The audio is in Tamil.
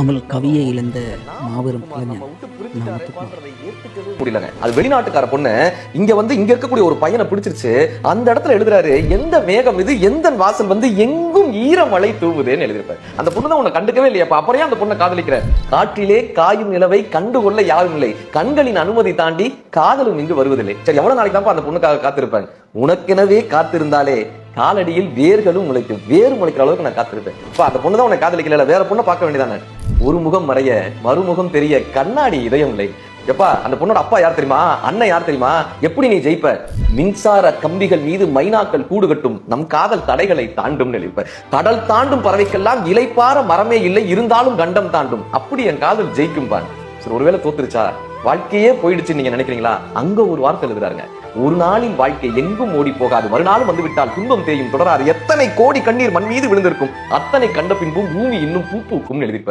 அமல் கவியை இழந்த மாபெரும். முடியலங்க. அது வெளிநாட்டுக்கார பொண்ணு இங்க வந்து இங்க இருக்கக்கூடிய ஒரு பையனை பிடிச்சிருச்சு அந்த இடத்துல எழுதுறாரு எந்த மேகம் இது? எந்த வாசல் வந்து எங்கும் ஈரமழை தூவுதேன்னு எழுதியிருப்பாரு. அந்த பொண்ணு தான் உன்னை கண்டுக்கவே இல்லையா அப்ப அப்புறம் அந்த பொண்ணை காதலிக்கிற? காற்றிலே காயும் நிலவை கண்டுகொள்ள யாரும் இல்லை. கண்களின் அனுமதி தாண்டி காதலும் இங்கு வருவதில்லை. சரி எவ்வளவு நாளைக்கு தான் அந்த பொண்ணுக்காக காத்திருப்பேன்? உனக்கெனவே காத்திருந்தாலே காலடியில் வேர்களும் முளைக்கும். வேர் முளைக்கிற அளவுக்கு நான் காத்திருப்பேன். இப்போ அந்த பொண்ணு தான் உன்னை காதலிக்கல. வேற பொண்ணை பார்க்க வேண்டியதானே? ஒரு முகம் மறைய மறுமுகம் தெரிய கண்ணாடி இதயம் இல்லை எப்பா அந்த பொண்ணோட அப்பா யார் தெரியுமா? அண்ணன் யார் தெரியுமா? எப்படி நீ ஜெயிப்ப? மின்சார கம்பிகள் மீது மைனாக்கள் கூடு கட்டும். நம் காதல் தடைகளை தாண்டும் நினைப்ப கடல் தாண்டும் பறவைக்கெல்லாம் இலைப்பார மரமே இல்லை. இருந்தாலும் கண்டம் தாண்டும். அப்படி என் காதல் ஜெயிக்கும் பான். சரி ஒருவேளை தோத்துருச்சா? வாழ்க்கையே போயிடுச்சு நீங்க நினைக்கிறீங்களா? அங்க ஒரு வார்த்தை எழுதுறாருங்க. ஒரு நாளில் வாழ்க்கை எங்கும் ஓடி போகாது. மறுநாளும் வந்துவிட்டால் துன்பம் தேயும். தொடராது. எத்தனை கோடி கண்ணீர் மண் மீது விழுந்திருக்கும். அத்தனை கண்ட பின்பும் பூமி இன்னும் பூ பூக்கும் எழுதியிருப்பார்.